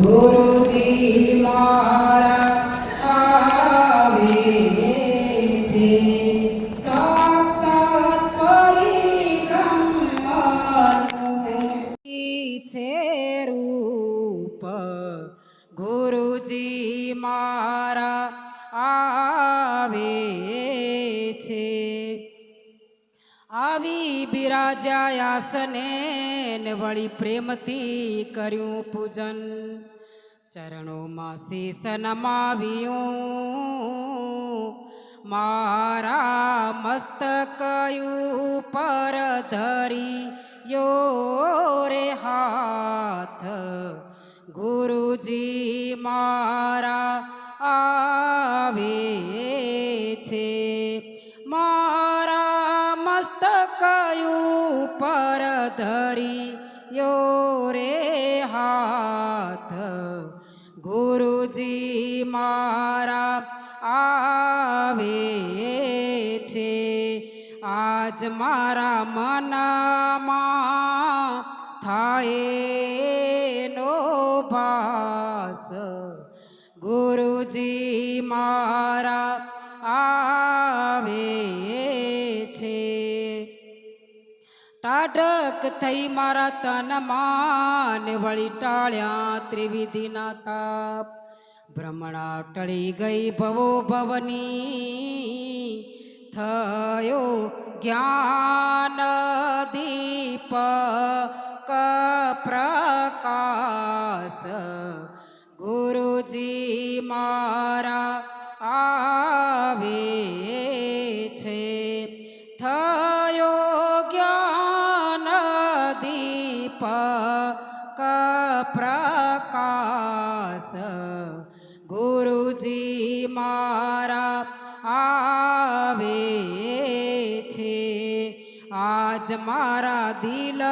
ગુરુજી મારા આવી બિરાજ્યા ને વળી પ્રેમથી કર્યું પૂજન. ચરણોમાં શીશ નમાવ્યું મારા મસ્તકયું પર ધરી યો રે હાથ આજ મારા મનમાં થાય નો ભાસ. ગુરુજી મારા આવે છે. ટાઢક થઈ મારા તનમાં ને વળી ટાળ્યા ત્રિવિધિના તાપ. ભ્રમણા ટળી ગઈ ભવો ભવની થયો જ્ઞાન દીપ પ્રકાશ ગુરુજી આજ મારા દિલ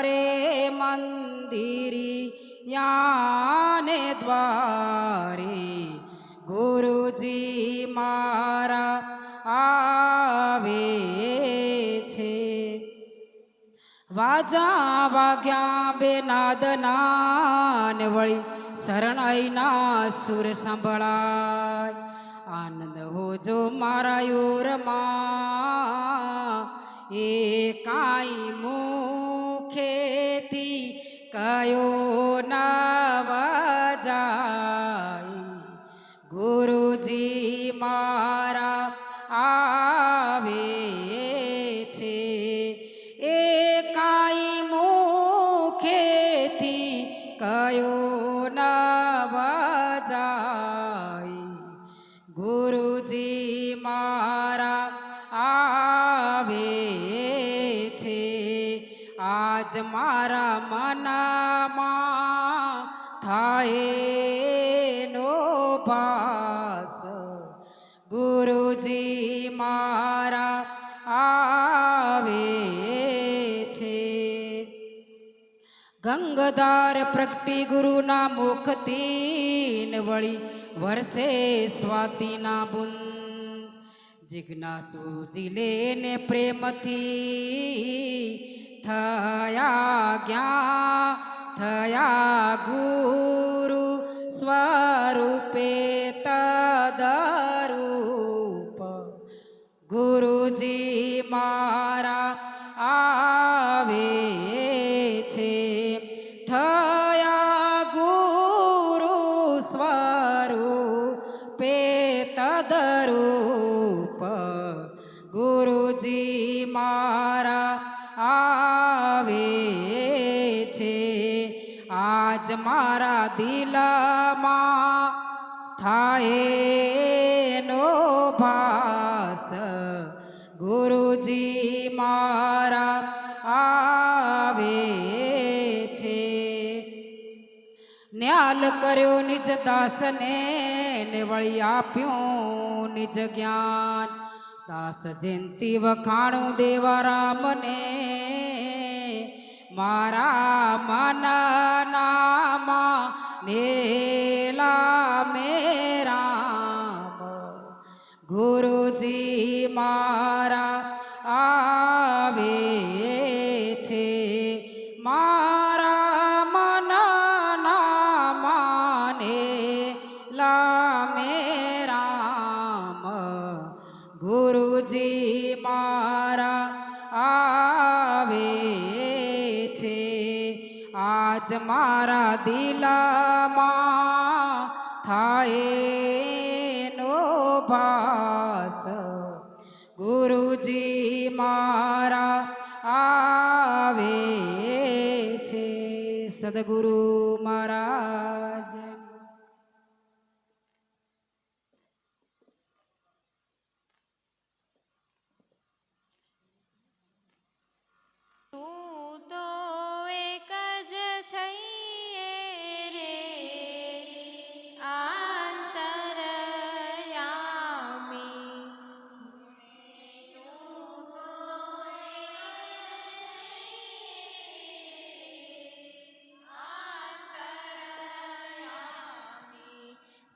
રે મંદિરી યાને દ્વારે. ગુરુજી મારા આવે છે. વાજા વાગ્યા બે નાદનાન વળી શરણાઈના સુર સાંભળાય. આનંદ હોજો મારા યોરમાં એ કાંઈ મુખેથી કયો ના મારા મનમાં થાય નો ભાસ. ગુરુજી મારા આવે છે. ગંગધાર પ્રગટી ગુરુના મુખ તીન વળી વરસે સ્વાતિના બુંદ જિજ્ઞાસુ જીલે ને પ્રેમથી થયા જ્ઞા થયા ગુરુ સ્વરૂપે તદરૂપ ગુરુજી મારા મારા દિલમાં થાય નો ભાસ. ગુરુજી મારા આવે છે. ન્યાલ કર્યો નિજ દાસને ને વળી આપ્યું નિજ જ્ઞાન. દાસ જયંતી વખાણું દેવા રામને, મારા મન नीला मेरा गुरु આજ મારા દિલામાં થાય નો ભાસ. ગુરુજી મારા આવે છે. સદગુરુ મહારાજ. તું તો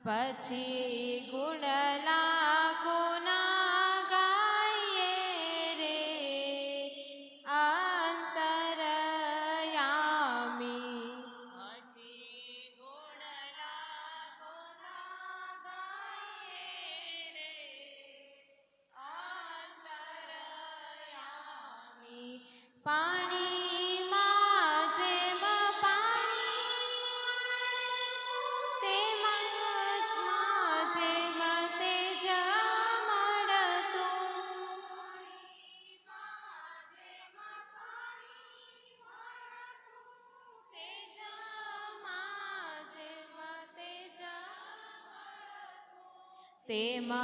પછી ગુણ ते मा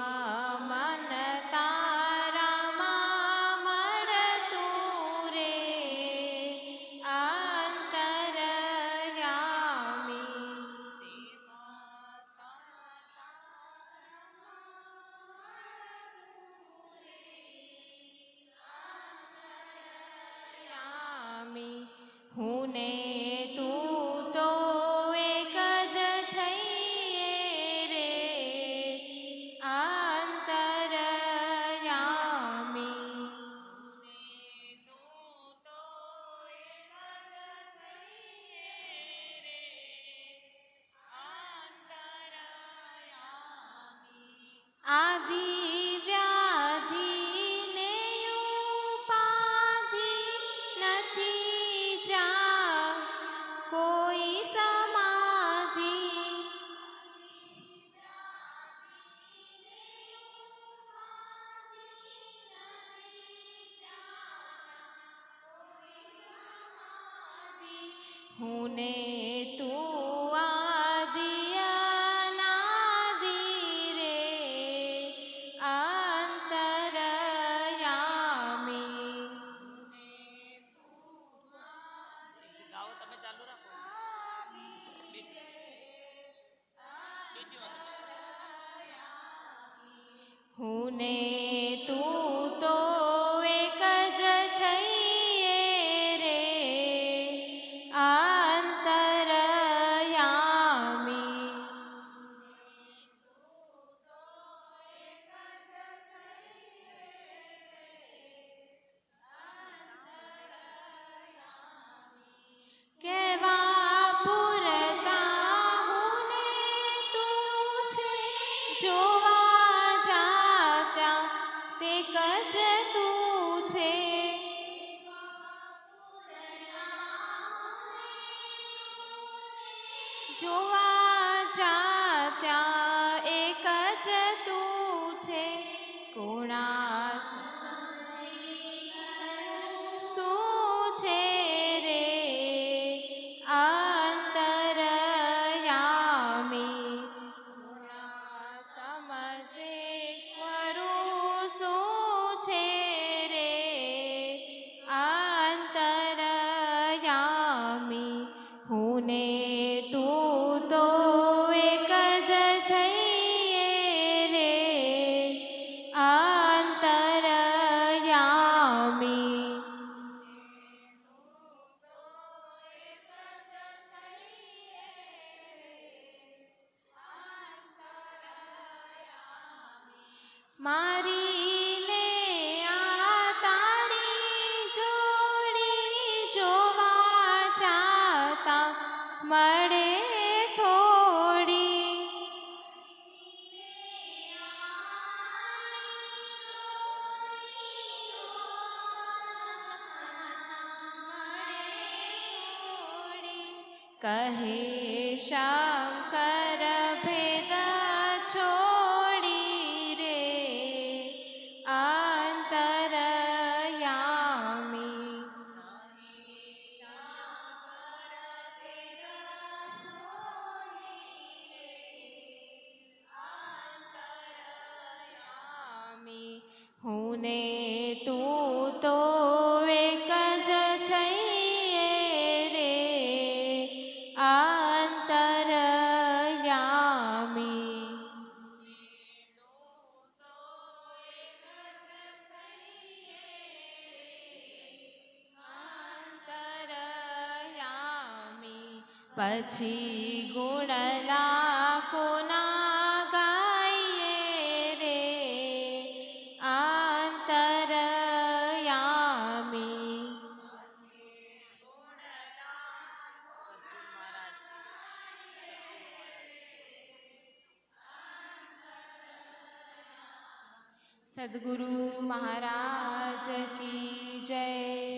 હું ને તું આદિયા રે અંતરયામી હું ને 九号 कहे પછી ગુણલા કોના ગાઈએ રે આંતરયામી. સદગુરુ મહારાજ કી જય.